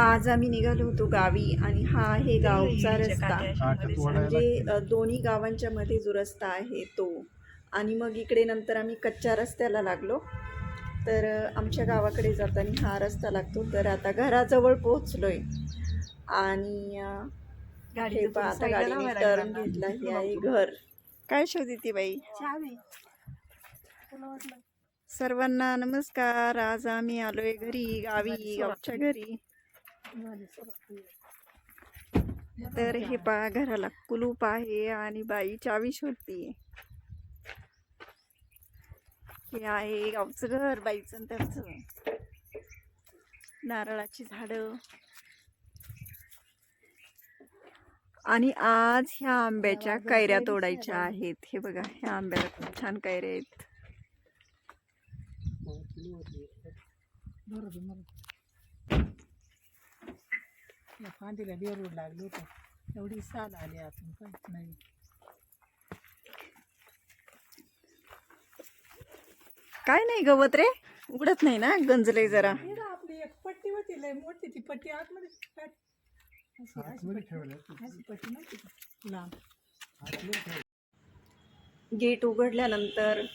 आज आम्ही निघालो होतो गावी आणि हा आहे गावचा रस्ता. म्हणजे दोन्ही गावांच्या मध्ये जो रस्ता आहे तो. आणि मग इकडे नंतर आम्ही कच्च्या रस्त्याला लागलो. तर आमच्या गावाकडे जाताना हा रस्ता लागतो. तर आता घराजवळ पोहोचलोय. आणि हे आता गाडीने टर्न घेतला हे आहे घर. काय शोधती बाई? सर्वांना नमस्कार. आज आम्ही आलोय घरी गावी गावच्या घरी. तर हे पहा घराला कुलूप आहे आणि बाई चावी शोधतीये हे आहे गावचं घर बाईचं त्याच. नारळाची झाडं. आणि आज ह्या आंब्याच्या कैऱ्या तोडायच्या आहेत. हे बघा ह्या आंब्याला खूप छान कैऱ्या आहेत. फांदीला बेरूड लागली होतं. एवढी साल आली आतून काहीच नाही. काय नाही गवत रे उघडत नाही ना गंजलंय जरा. ना आपली एक पट्टी होती लय मोठी ती पट्टी आतमध्ये. काय? अशी- अशी पट्टी- अशी पट्टी नव्हती का? लांब. गेट उघडल्यानंतर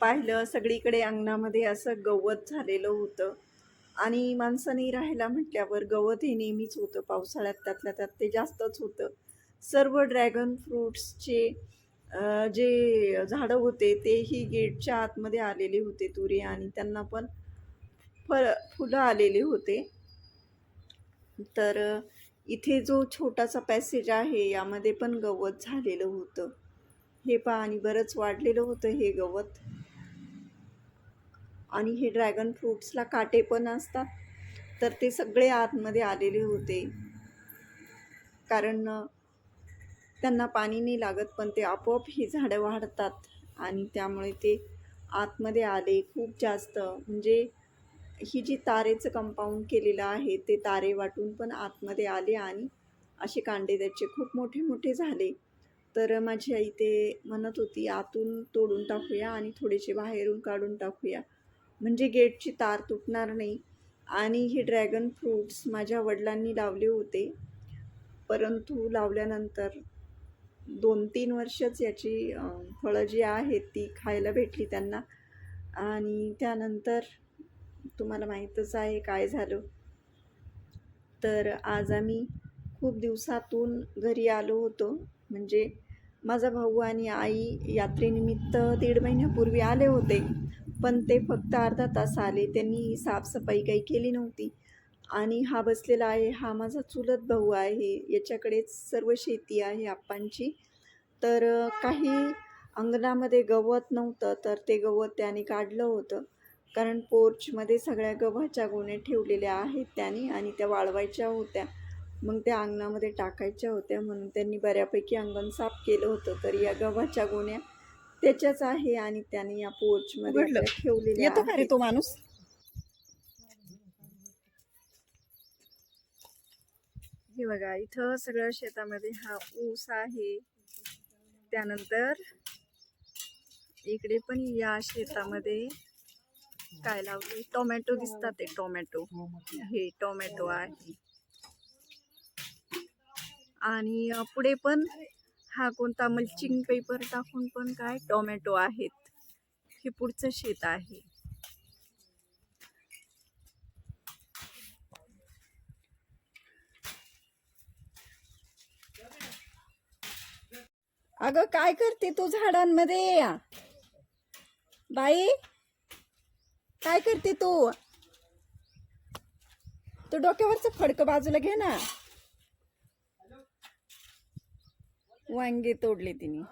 पाहिलं सगळीकडे अंगणामध्ये असं गवत झालेलं होतं. आणि माणसाने राहायला म्हटल्यावर गवत हे नेहमीच होतं. पावसाळ्यात त्यातल्या त्यात ते जास्तच होतं. सर्व ड्रॅगन फ्रूट्सचे जे झाडं होते तेही गेटच्या आतमध्ये आलेले होते तुरे आणि त्यांना पण फळ फुलं आलेले होते. तर इथे जो छोटासा पॅसेज आहे यामध्ये पण गवत झालेलं होतं. हे पहा आणि बरंच वाढलेलं होतं हे गवत. आणि हे ड्रॅगन फ्रूट्सला काटे पण असतात. तर ते सगळे आतमध्ये आलेले होते. कारण त्यांना पाणी नाही लागत पण ते आपोआप ही झाडं वाढतात. आणि त्यामुळे ते आतमध्ये आले खूप जास्त. म्हणजे ही जी तारेचं कंपाऊंड केलेलं आहे ते तारे वाटून पण आतमध्ये आले आणि असे कांडे त्याचे खूप मोठे मोठे झाले. तर माझी आई ते म्हणत होती आतून तोडून टाकूया आणि थोडेसे बाहेरून काढून टाकूया. म्हणजे गेटची तार तुटणार नाही. आणि हे ड्रॅगन फ्रूट्स माझ्या वडिलांनी लावले होते. परंतु लावल्यानंतर दोन तीन वर्षच याची फळं जी आहेत ती खायला भेटली त्यांना. आणि त्यानंतर तुम्हाला माहीतच आहे काय झालं. तर आज आम्ही खूप दिवसातून घरी आलो होतो. म्हणजे माझा भाऊ आणि आई यात्रेनिमित्त दीड महिन्यापूर्वी आले होते. पण ते फक्त अर्धा तास आले. त्यांनी साफसफाई काही केली नव्हती. आणि हा बसलेला आहे हा माझा चुलत भाऊ आहे. याच्याकडेच सर्व शेती आहे आप्पांची. तर काही अंगणामध्ये गवत नव्हतं तर ते गवत त्याने काढलं होतं. कारण पोर्चमध्ये सगळ्या गव्हाच्या गोण्या ठेवलेल्या आहेत त्याने आणि त्या वाळवायच्या होत्या. मग त्या अंगणामध्ये टाकायच्या होत्या. म्हणून त्यांनी बऱ्यापैकी अंगण साफ केलं होतं. तर या गव्हाच्या गोण्या त्याच्याच आहे आणि त्याने या पोर्चमध्ये उघडलं. त्या ठेवलेल्या येतो का रे. तो माणूस? हे बघा इथं सगळं शेतामध्ये हा ऊस आहे. त्यानंतर इकडे पण या शेतामध्ये काय लावले टोमॅटो दिसतात ते टोमॅटो. हे टोमॅटो आहे. आणि पुढे पण हा कोणता मल्चिंग पेपर टाकून पण काय? टोमॅटो आहेत. हे पुढचं शेत आहे. अगं काय करते तू झाडांमध्ये? बाई काय करते तू? तू डोक्यावरचं फडकं बाजूला घे ना. वांगे तोडले तिने.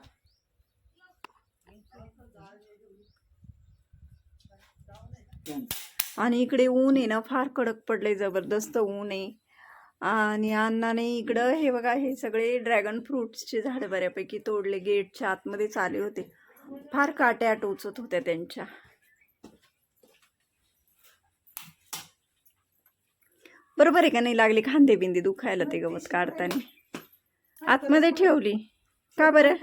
आणि इकडे ऊन आहे ना फार कडक पडले जबरदस्त ऊन आहे. आणि अण्णाने इकडं हे बघा हे सगळे ड्रॅगन फ्रूट्सचे झाड बऱ्यापैकी तोडले गेटच्या आतमध्ये चाले होते. फार काट्या टोचत होत्या त्यांच्या. बरोबर आहे का नाही लागले खांदे बिंदी दुखायला ते गवत काढताना? आतमध्ये ठेवली. का बरं?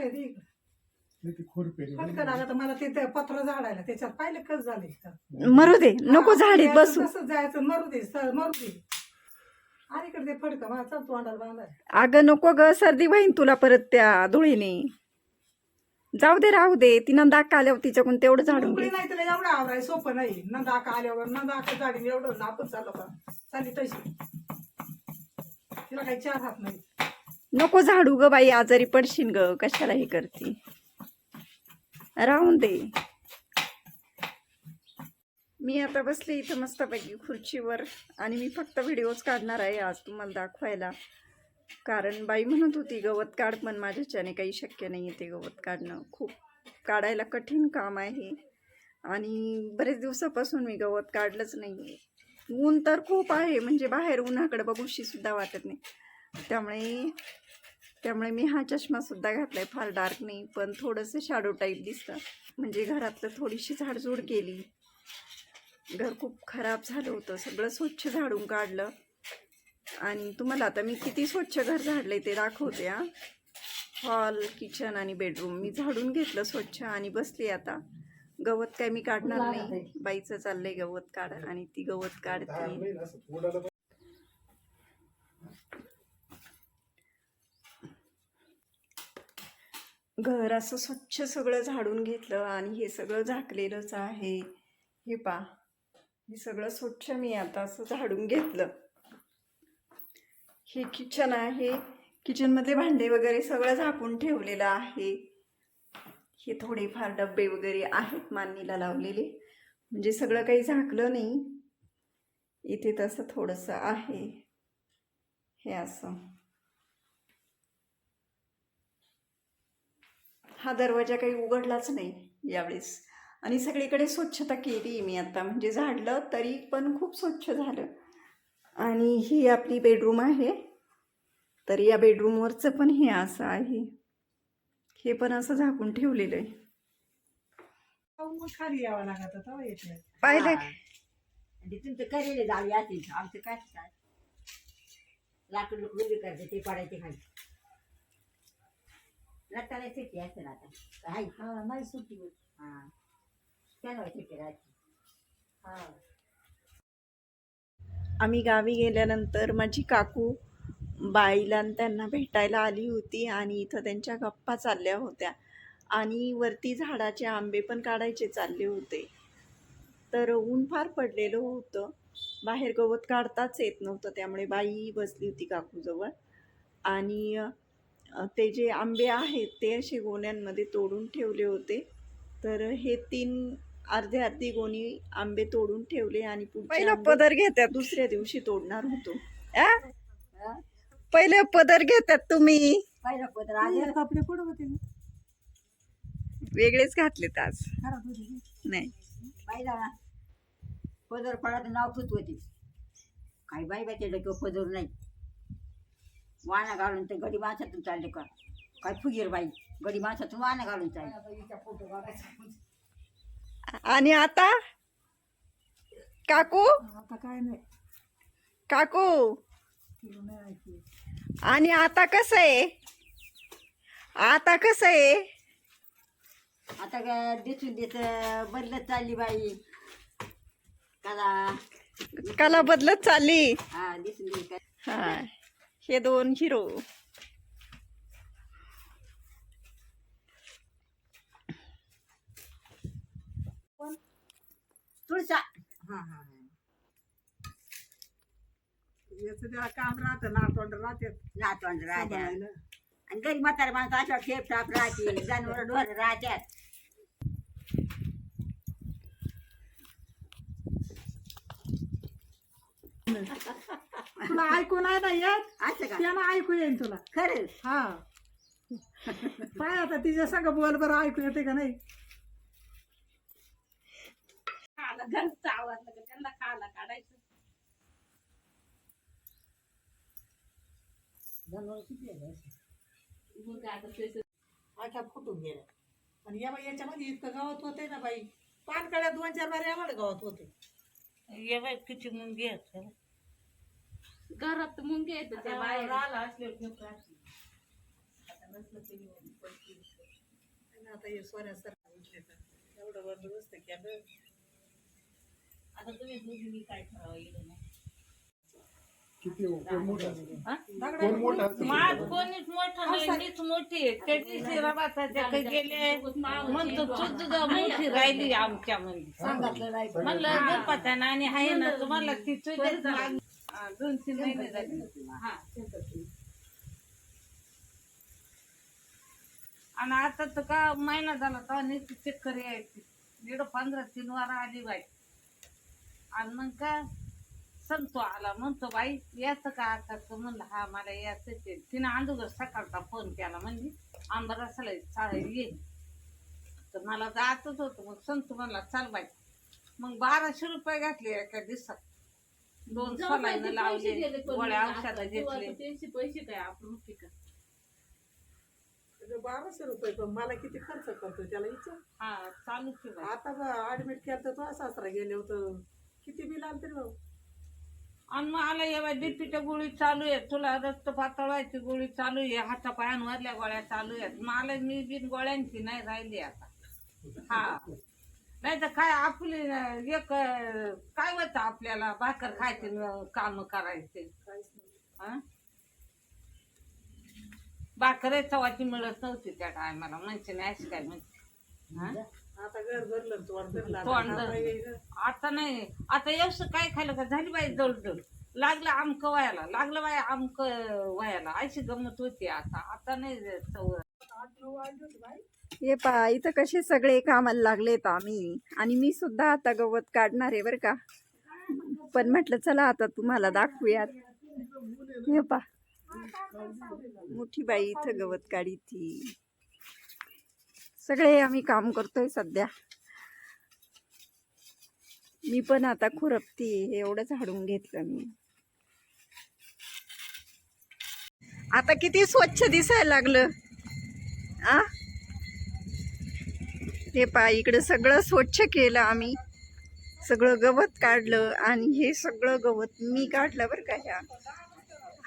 फटकन आला तर मला तिथे पत्र झाडायला त्याच्यात पाहिलं कस झाले मरू दे नको झाडीत बसू. जायचं मरू दे मरू दे. ते चल अगं नको ग सर्दी होईन तुला परत त्या धुळीने. जाऊ दे राहू दे तिनं दाग आल्यावर तिच्याकडून तेवढं झाडून नाही तर एवढं आवराय सोपं नाही. नंदाका आल्यावर नंदाका गाडी एवढं नापच चाललं का? चालली तशी. तिला काही चार हात नाही नको झाडू ग बाई आजारी पडशील ग कशाला हे करते? राहून दे. मी आता बसले इथं मस्तपैकी खुर्चीवर आणि मी फक्त व्हिडिओज काढणार आहे आज तुम्हाला दाखवायला. कारण बाई म्हणत होती गवत काढ पण माझ्याच्याने काही शक्य नाही आहे ते गवत काढणं. खूप काढायला कठीण काम आहे. आणि बरेच दिवसापासून मी गवत काढलंच नाही ऊन तर खूप आहे म्हणजे बाहेर उन्हाकडे बघूशी सुद्धा वाटत नाही. त्यामुळे त्यामुळे मी हा चष्मासुद्धा घातला आहे फार डार्क नाही पण थोडंसं शॅडो टाईप दिसतं. म्हणजे घरातलं थोडीशी झाडझूड केली. घर खूप खराब झालं होतं. सगळं स्वच्छ झाडून काढलं. आणि तुम्हाला आता मी किती स्वच्छ घर झाडले ते दाखवते हा. हॉल किचन आणि बेडरूम मी झाडून घेतलं स्वच्छ आणि बसली आता. गवत काय मी काढणार नाही. बाईचं चाललंय गवत काढ आणि ती गवत काढते. घर असं स्वच्छ सगळं झाडून घेतलं आणि हे सगळं झाकलेलंच आहे. हे पा हे सगळं स्वच्छ मी आता असं झाडून घेतलं. हे किचन आहे. किचनमधले भांडे वगैरे सगळं झाकून ठेवलेलं आहे. हे थोडेफार डबे वगैरे आहेत माननीला लावलेले. म्हणजे सगळं काही झाकलं नाही. इथे तसं थोडंसं आहे. हे असं. हा दरवाजा काही उघडलाच नाही यावेळेस. आणि सगळीकडे स्वच्छता केली मी आता म्हणजे झाडलं तरी पण खूप स्वच्छ झालं. आणि ही आपली बेडरूम आहे. तर या बेडरूमवरचं पण हे असं आहे. हे पण असं झाकून ठेवलेलं आहे. खाली यावं लागत तेव्हा येत नाही पाहिलं. हा. आणि तुमचं करेले आमचं काय? लाकूड करते ते पडायचे खाली. रताला सुट्टी असेल आता हाय हा नाही सुट्टी होत. हा त्याला सुट्टी राहते हा आम्ही गावी गेल्यानंतर माझी काकू बाईला त्यांना भेटायला आली होती आणि इथं त्यांच्या गप्पा चालल्या होत्या. आणि वरती झाडाचे आंबे पण काढायचे चालले होते. तर ऊन फार पडलेलं होतं. बाहेर गवत काढताच येत नव्हतं त्यामुळे बाई बसली होती काकूजवळ. आणि ते जे आंबे आहेत ते असे गोण्यांमध्ये तोडून ठेवले होते. तर हे तीन अर्धे अर्धी गोणी आंबे तोडून ठेवले आणि पहिला पदर घेतात दुसऱ्या दिवशी तोडणार होतो. हा? पहिले पदर घेतात तुम्ही. पहिलं कपडे कुठं होते वेगळेच घातलेत आज. होते नाही. पहिला पदर पडायचं नाव होती. काही बाई बाई डोक्यावर पदर नाही. वाना घालून ते गडी माणसातून चालले का? काय फुगीर बाई? गडी माणसातून वाना घालून चालले. आणि आता? काकू? आता काय नाही. काकू? आणि आता कसं आहे? आता कसं आहे? आता काय दिसून देत बदलत चालली बाई. कला. कला बदलत चालली. हा दिसून देत. काय हा. हे दोन हिरो. तुळसा हा हा याचं जेव्हा काम राहतं नातवंड राहते. नातवंड राहत्या. सांभाळायला. आणि घरी म्हातारा माणसं अशा ठेप टाप राहते जनावर ढोर राहत्यात. तुला ऐकू नाही ना येत? असं का? त्यानं ऐकू येईन तुला. खरंच? हा. पाय आता तिच्या संग बोल बरं ऐकू येते का नाही? आख्या फुटून गेल्या आणि या बाई याच्यामध्ये इतकं गावात होते ना बाई. पानकड्या दोन चार बार आम्हाला गावात होते किती मुंगी घरात मुंगे येतं त्या बाहेर. आणि आता हे सोन्यासारखं उठले तर एवढं बंदोबस्त केलं आता तुम्ही दोघी मी काय ठरावं किती कोण मोठा हा? कोण मोठा मात कोणीच मोठं नाही मीच मोठी रबाताच्या काही गेले. म्हणतो तू तुझं मोठी राहिली आमच्या मध्ये म्हणलं गणपत्यानं आणि आहे ना तुम्हाला ती हा, दोन तीन महिने झाले. हा. आणि आता तर का महिना झाला तर नुसती चक्कर यायची. दीड पंधरा तीन वारा आली बाई. आणि मग का संतो आला म्हणतो बाई याचं का आता म्हणलं हा मला याच ते. तिने अगोदर सकाळचा फोन केला म्हणजे आंबरसाला चालेल ये. तर मला जातच होतं. मग संतो म्हणला चाल बाई. मग बाराशे रुपये घातले एका दिवसात. दोन सलाईनं लावले गोळ्या औषधं घेतले. त्यांचे पैसे काय आपण का? बाराशे रुपये पण मला किती खर्च करतो त्याला विचार. हा चालू की बाई. आता ऍडमिट केलं तर तो सासरा गेले होतं किती बिल आलं तरी भाऊ? आणि मग आला या डीपीच्या गोळी चालू आहे तुला रक्त पातळायची गोळी चालू आहे. हाता पायांवरल्या गोळ्या चालू आहेत. मला मी बिन गोळ्यांची नाही राहिली आता. हा. नाही तर काय आपली एक काय होतं आपल्याला? भाकर खायचे काम करायचे. हा? भाकर चवाची मिळत नव्हती त्या टायमाला. म्हणजे नाही अशी काय म्हणते हा? आता घर भरलं तोंड भरलं आता नाही. आता एवढं काय खाल्लं का? झाली बाई जळजळ लागलं आमक वयाला. लागलं बाई आमक वयाला. अशी गमत होती आता. आता नाही चव हे पहा इथं कसे सगळे कामाला लागलेत आम्ही. आणि मी सुद्धा आता गवत काढणार आहे बरं का. पण म्हटलं चला आता तुम्हाला दाखवूयात. हे पा मोठी बाई इथं गवत काढी ती सगळे आम्ही काम करतोय सध्या. मी पण आता खुरपती हे एवढंच हाडून घेतलं मी. आता किती स्वच्छ दिसायला लागलं. आ? हे पा इकडं सगळं स्वच्छ केलं आम्ही. सगळं गवत काढलं आणि हे सगळं गवत मी काढलं बरं का ह्या.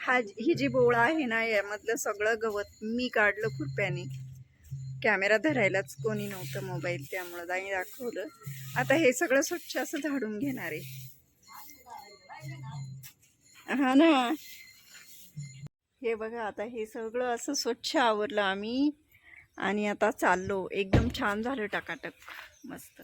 हा ही जी बोळा आहे ना यामधलं सगळं गवत मी काढलं खुरप्याने. कॅमेरा धरायलाच कोणी नव्हतं मोबाईल त्यामुळं दाई दाखवलं. आता हे सगळं स्वच्छ असं झाडून घेणार आहे. हा ना. हे बघा आता हे सगळं असं स्वच्छ आवरलं आम्ही. आणि आता चाललो. एकदम छान झालं टाकाटक. मस्त.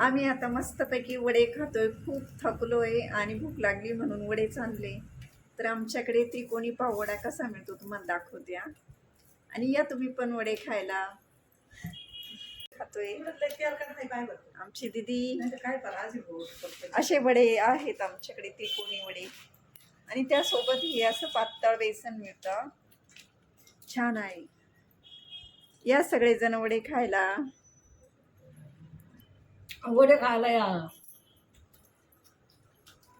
आम्ही आता मस्तपैकी वडे खातोय. खूप थकलोय आणि भूक लागली म्हणून वडे चालले तर आमच्याकडे ती कोणी पावडा कसा मिळतो तुम्हाला दाखवते द्या आणि या तुम्ही पण वडे खायला. खातोय. नाही आमची दिदी. काय करा असे वडे आहेत आमच्याकडे ते कोणी वडे. आणि त्यासोबत हे असं पातळ बेसन मिळतं. छान आहे. या सगळेजण वडे खायला. वडे खायला या.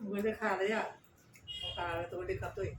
वडे खायला या. खायला तर वडे खातोय